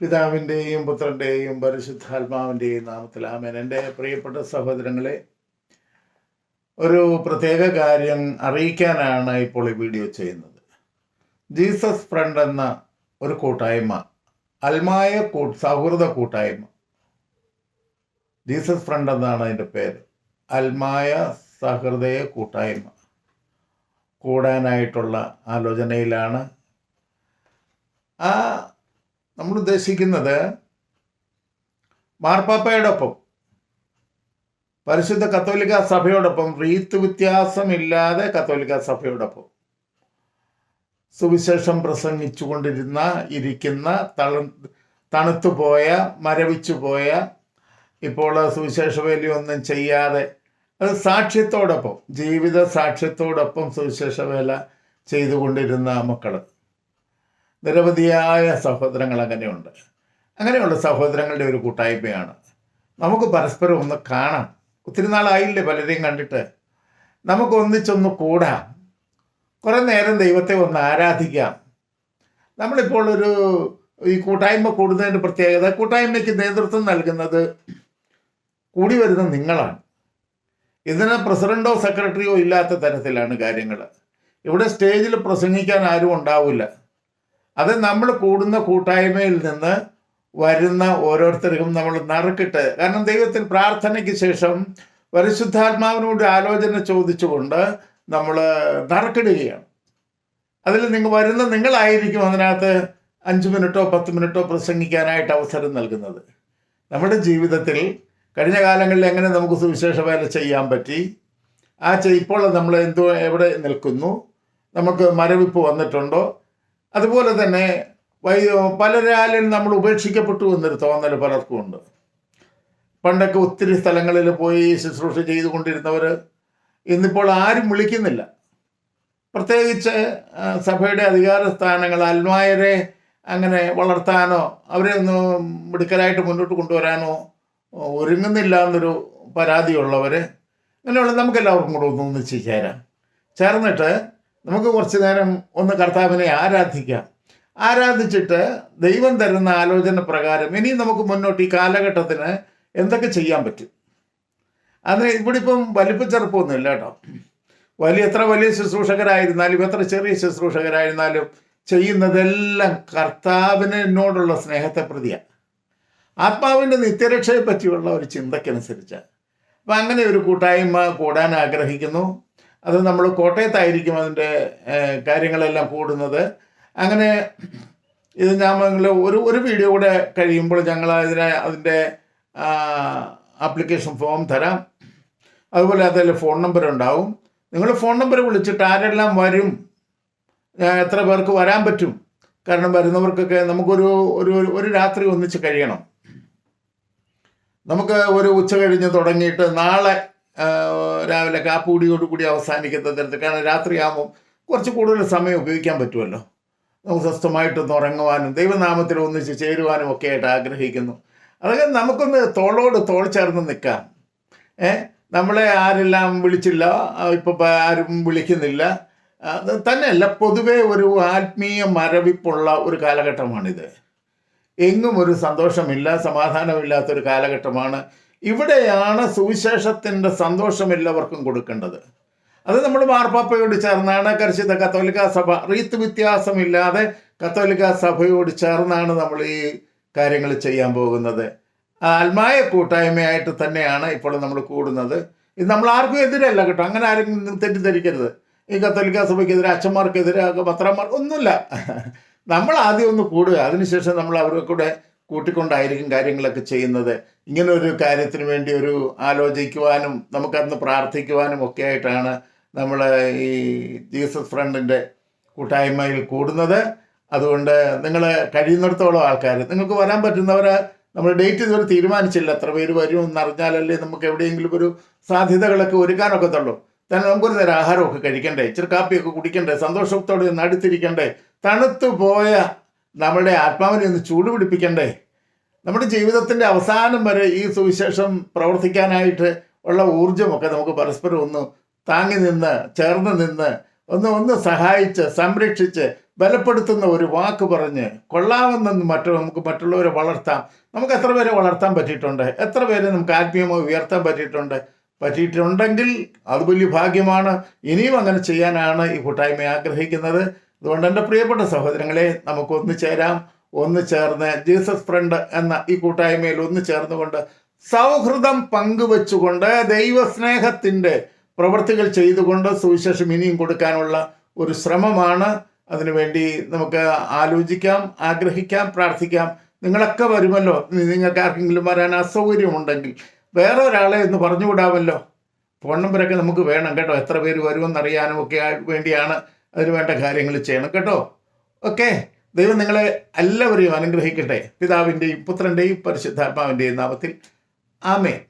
പിതാവിന്റെയും പുത്രന്റെയും പരിശുദ്ധാത്മാവിന്റെയും നാമത്തിൽ ആമേൻ. എന്റെ പ്രിയപ്പെട്ട സഹോദരങ്ങളെ ഒരു പ്രത്യേക കാര്യം അറിയിക്കാനാണ് ഇപ്പോൾ ഈ വീഡിയോ ചെയ്യുന്നത്. ജീസസ് ഫ്രണ്ട് എന്ന ഒരു കൂട്ടായ്മ അൽമായ കൂ സൗഹൃദ കൂട്ടായ്മ. ജീസസ് ഫ്രണ്ട് എന്നാണ് അതിന്റെ പേര്. അൽമായ സഹൃദയ കൂട്ടായ്മ. കൂടാനായിട്ടുള്ള ആലോചനയിലാണ്. ആ നമ്മൾ ഉദ്ദേശിക്കുന്നത് മാർപ്പാപ്പയോടൊപ്പം പരിശുദ്ധ കത്തോലിക്ക സഭയോടൊപ്പം റീത്ത് വ്യത്യാസമില്ലാതെ കത്തോലിക്ക സഭയോടൊപ്പം സുവിശേഷം പ്രസംഗിച്ചു കൊണ്ടിരുന്ന ഇരിക്കുന്ന തള തണുത്തുപോയ മരവിച്ചു പോയ ഇപ്പോൾ സുവിശേഷ വേലയൊന്നും ചെയ്യാതെ അത് സാക്ഷ്യത്തോടൊപ്പം ജീവിത സാക്ഷ്യത്തോടൊപ്പം സുവിശേഷ വേല ചെയ്തുകൊണ്ടിരുന്ന മക്കൾ നിരവധിയായ സഹോദരങ്ങൾ അങ്ങനെയുണ്ട്. അങ്ങനെയുള്ള സഹോദരങ്ങളുടെ ഒരു കൂട്ടായ്മയാണ്. നമുക്ക് പരസ്പരം ഒന്ന് കാണാം. ഒത്തിരി നാളായില്ലേ പലരെയും കണ്ടിട്ട്. നമുക്ക് ഒന്നിച്ചൊന്ന് കൂടാം. കുറേ നേരം ദൈവത്തെ ഒന്ന് ആരാധിക്കാം. നമ്മളിപ്പോൾ ഒരു ഈ കൂട്ടായ്മ കൂടുന്നതിന്റെ പ്രത്യേകത കൂട്ടായ്മയ്ക്ക് നേതൃത്വം നൽകുന്നത് കൂടി വരുന്ന നിങ്ങളാണ്. ഇതിന് പ്രസിഡന്റോ സെക്രട്ടറിയോ ഇല്ലാത്ത തരത്തിലാണ് കാര്യങ്ങൾ ഇവിടെ സ്റ്റേജിൽ പ്രസംഗിക്കാൻ ആരും ഉണ്ടാവില്ല. അത് നമ്മൾ കൂടുന്ന കൂട്ടായ്മയിൽ നിന്ന് വരുന്ന ഓരോരുത്തർക്കും നമ്മൾ നറുക്കിട്ട് കാരണം ദൈവത്തിൽ പ്രാർത്ഥനയ്ക്ക് ശേഷം പരിശുദ്ധാത്മാവിനോട് ആലോചന ചോദിച്ചുകൊണ്ട് നമ്മൾ നറുക്കിടുകയാണ്. അതിൽ നിങ്ങൾ വരുന്ന നിങ്ങളായിരിക്കും അതിനകത്ത് അഞ്ച് മിനിറ്റോ പത്ത് മിനിറ്റോ പ്രസംഗിക്കാനായിട്ട് അവസരം നൽകുന്നത്. നമ്മുടെ ജീവിതത്തിൽ കഴിഞ്ഞ കാലങ്ങളിൽ എങ്ങനെ നമുക്ക് സുവിശേഷ വേല ചെയ്യാൻ പറ്റി? ആ ഇപ്പോൾ നമ്മൾ എന്തോ എവിടെ നിൽക്കുന്നു? നമുക്ക് മരവിപ്പ് വന്നിട്ടുണ്ടോ? അതുപോലെ തന്നെ പലരാലും നമ്മൾ ഉപേക്ഷിക്കപ്പെട്ടു എന്നൊരു തോന്നൽ പലർക്കും ഉണ്ട്. പണ്ടൊക്കെ ഒത്തിരി സ്ഥലങ്ങളിൽ പോയി ശുശ്രൂഷ ചെയ്തുകൊണ്ടിരുന്നവർ ഇന്നിപ്പോൾ ആരും വിളിക്കുന്നില്ല. പ്രത്യേകിച്ച് സഭയുടെ അധികാര സ്ഥാനങ്ങൾ അൽമായരെ അങ്ങനെ വളർത്താനോ അവരെ ഒന്ന് മിടുക്കലായിട്ട് മുന്നോട്ട് കൊണ്ടുവരാനോ ഒരുങ്ങുന്നില്ല എന്നൊരു പരാതിയുള്ളവർ അങ്ങനെയുള്ള നമുക്കെല്ലാവർക്കും കൂടെ ഒന്ന് ഒന്നിച്ച് ചേരാം. ചേർന്നിട്ട് നമുക്ക് കുറച്ച് നേരം ഒന്ന് കർത്താവിനെ ആരാധിക്കാം. ആരാധിച്ചിട്ട് ദൈവം തരുന്ന ആലോചന പ്രകാരം ഇനി നമുക്ക് മുന്നോട്ട് ഈ കാലഘട്ടത്തിന് എന്തൊക്കെ ചെയ്യാൻ പറ്റും? അതിന് ഇവിടെ ഇപ്പം വലിപ്പച്ചെറുപ്പമൊന്നുമില്ല കേട്ടോ. വലിയ എത്ര വലിയ ശുശ്രൂഷകരായിരുന്നാലും എത്ര ചെറിയ ശുശ്രൂഷകരായിരുന്നാലും ചെയ്യുന്നതെല്ലാം കർത്താവിനോടുള്ള സ്നേഹത്തെ പ്രതിയാണ് ആത്മാവിന്റെ നിത്യരക്ഷയെ പറ്റിയുള്ള ഒരു ചിന്തക്കനുസരിച്ച്. അപ്പം അങ്ങനെ ഒരു കൂട്ടായ്മ കൂടാൻ ആഗ്രഹിക്കുന്നു. അത് നമ്മൾ കോട്ടയത്തായിരിക്കും അതിന്റെ കാര്യങ്ങളെല്ലാം കൂടുന്നത്. അങ്ങനെ ഇത് ഞാൻ ഒരു ഒരു വീഡിയോ കൂടെ കഴിയുമ്പോൾ ഞങ്ങൾ അതിനെ അതിന്റെ ആപ്ലിക്കേഷൻ ഫോം തരാം. അതുപോലെ അതിൽ ഫോൺ നമ്പർ ഉണ്ടാവും. നിങ്ങൾ ഫോൺ നമ്പർ വിളിച്ചിട്ട് ആരെല്ലാം വരും എത്ര പേർക്ക് വരാൻ പറ്റും? കാരണം വരുന്നവർക്കൊക്കെ നമുക്കൊരു ഒരു ഒരു രാത്രി ഒന്നിച്ച് കഴിയണം. നമുക്ക് ഒരു ഉച്ച കഴിഞ്ഞ് തുടങ്ങിയിട്ട് നാളെ രാവിലെ കാപ്പൂടിയോട് കൂടി അവസാനിക്കുന്ന തരത്തിൽ കാരണം രാത്രിയാകുമ്പോൾ കുറച്ച് കൂടുതൽ സമയം ഉപയോഗിക്കാൻ പറ്റുമല്ലോ. നമുക്ക് സ്വസ്ഥമായിട്ടൊന്ന് ഉറങ്ങുവാനും ദൈവനാമത്തിൽ ഒന്നിച്ച് ചേരുവാനും ഒക്കെ ആയിട്ട് ആഗ്രഹിക്കുന്നു. അതൊക്കെ നമുക്കൊന്ന് തോളോട് തോൾ ചേർന്ന് നിൽക്കാം. ഏ നമ്മളെ ആരെല്ലാം വിളിച്ചില്ല ഇപ്പം ആരും വിളിക്കുന്നില്ല. തന്നെയല്ല പൊതുവെ ഒരു ആത്മീയ മരവിപ്പുള്ള ഒരു കാലഘട്ടമാണിത്. എങ്ങും ഒരു സന്തോഷമില്ല സമാധാനമില്ലാത്തൊരു കാലഘട്ടമാണ്. ഇവിടെയാണ് സുവിശേഷത്തിന്റെ സന്തോഷം എല്ലാവർക്കും കൊടുക്കേണ്ടത്. അത് നമ്മൾ മാർപ്പാപ്പയോട് ചേർന്നാണ് കർശിത കത്തോലിക്ക സഭ. റീത്ത് വ്യത്യാസമില്ലാതെ കത്തോലിക്ക സഭയോട് ചേർന്നാണ് നമ്മൾ ഈ കാര്യങ്ങൾ ചെയ്യാൻ പോകുന്നത്. ആത്മായ കൂട്ടായ്മയായിട്ട് തന്നെയാണ് ഇപ്പോൾ നമ്മൾ കൂടുന്നത്. ഇത് നമ്മൾ ആർക്കും എതിരല്ല കേട്ടോ. അങ്ങനെ ആരും തെറ്റിദ്ധരിക്കരുത്. ഈ കത്തോലിക്ക സഭയ്ക്കെതിരെ അച്ഛന്മാർക്കെതിരെ പത്രന്മാർ ഒന്നുമില്ല. നമ്മൾ ആദ്യം ഒന്ന് കൂടുക. അതിനുശേഷം നമ്മൾ അവരെ കൂടെ കൂട്ടിക്കൊണ്ടായിരിക്കും കാര്യങ്ങളൊക്കെ ചെയ്യുന്നത്. ഇങ്ങനെ ഒരു കാര്യത്തിന് വേണ്ടി ഒരു ആലോചിക്കുവാനും നമുക്കന്ന് പ്രാർത്ഥിക്കുവാനും ഒക്കെ ആയിട്ടാണ് നമ്മൾ ഈ ജീസസ് ഫ്രണ്ടിന്റെ കൂട്ടായ്മയിൽ കൂടുന്നത്. അതുകൊണ്ട് നിങ്ങൾ കഴിയുന്നിടത്തോളം ആൾക്കാർ നിങ്ങൾക്ക് വരാൻ പറ്റുന്നവർ നമ്മൾ ഡേറ്റ് ഇതുവരെ തീരുമാനിച്ചില്ല എത്ര പേര് വരും എന്നറിഞ്ഞാലല്ലേ നമുക്ക് എവിടെയെങ്കിലും ഒരു സാധ്യതകളൊക്കെ ഒരുക്കാനൊക്കത്തുള്ളൂ തന്നെ നമുക്കൊരു നേരം ആഹാരമൊക്കെ കഴിക്കണ്ടേ ഇച്ചിരി കാപ്പിയൊക്കെ കുടിക്കണ്ടേ സന്തോഷത്തോടെ ഒന്ന് അടുത്തിരിക്കണ്ടേ തണുത്തു പോയ നമ്മുടെ ആത്മാവിനെ ഒന്ന് ചൂട് പിടിപ്പിക്കണ്ടേ നമ്മുടെ ജീവിതത്തിന്റെ അവസാനം വരെ ഈ സുവിശേഷം പ്രവർത്തിക്കാനായിട്ട് ഉള്ള ഊർജമൊക്കെ നമുക്ക് പരസ്പരം ഒന്ന് താങ്ങി നിന്ന് ചേർന്ന് നിന്ന് ഒന്ന് ഒന്ന് സഹായിച്ച് സംരക്ഷിച്ച് ബലപ്പെടുത്തുന്ന ഒരു വാക്ക് പറഞ്ഞ് കൊള്ളാമെന്ന് മറ്റു നമുക്ക് മറ്റുള്ളവരെ വളർത്താം. നമുക്ക് എത്ര പേരെ വളർത്താൻ പറ്റിയിട്ടുണ്ട്? എത്ര പേരെ നമുക്ക് ആത്മീയമായി ഉയർത്താൻ പറ്റിയിട്ടുണ്ട്? പറ്റിയിട്ടുണ്ടെങ്കിൽ അത് വലിയ ഭാഗ്യമാണ്. ഇനിയും അങ്ങനെ ചെയ്യാനാണ് ഈ കൂട്ടായ്മ ആഗ്രഹിക്കുന്നത്. അതുകൊണ്ട് എന്റെ പ്രിയപ്പെട്ട സഹോദരങ്ങളെ നമുക്ക് ഒന്ന് ചേരാം. ഒന്ന് ചേർന്ന് ജീസസ് ഫ്രണ്ട് എന്ന ഈ കൂട്ടായ്മയിൽ ഒന്ന് ചേർന്നുകൊണ്ട് സൗഹൃദം പങ്കുവെച്ചുകൊണ്ട് ദൈവസ്നേഹത്തിന്റെ പ്രവൃത്തികൾ ചെയ്തുകൊണ്ട് സുവിശേഷം ഇനിയും കൊടുക്കാനുള്ള ഒരു ശ്രമമാണ്. അതിനുവേണ്ടി നമുക്ക് ആലോചിക്കാം ആഗ്രഹിക്കാം പ്രാർത്ഥിക്കാം. നിങ്ങളൊക്കെ വരുമല്ലോ. നിങ്ങൾക്ക് ആർക്കെങ്കിലും വരാൻ അസൗകര്യമുണ്ടെങ്കിൽ വേറെ ഒരാളെ ഒന്ന് പറഞ്ഞുവിടാമല്ലോ. ഫോൺ നമ്പരൊക്കെ നമുക്ക് വേണം കേട്ടോ. എത്ര പേര് വരുമെന്നറിയാനും ഒക്കെ വേണ്ടിയാണ് അതിന് വേണ്ട കാര്യങ്ങൾ ചെയ്യണം കേട്ടോ. ഓക്കെ. ദൈവം നിങ്ങളെ എല്ലാവരെയും അനുഗ്രഹിക്കട്ടെ. പിതാവിന്റെയും പുത്രന്റെയും പരിശുദ്ധാത്മാവിന്റെയും നാമത്തിൽ. ആമേ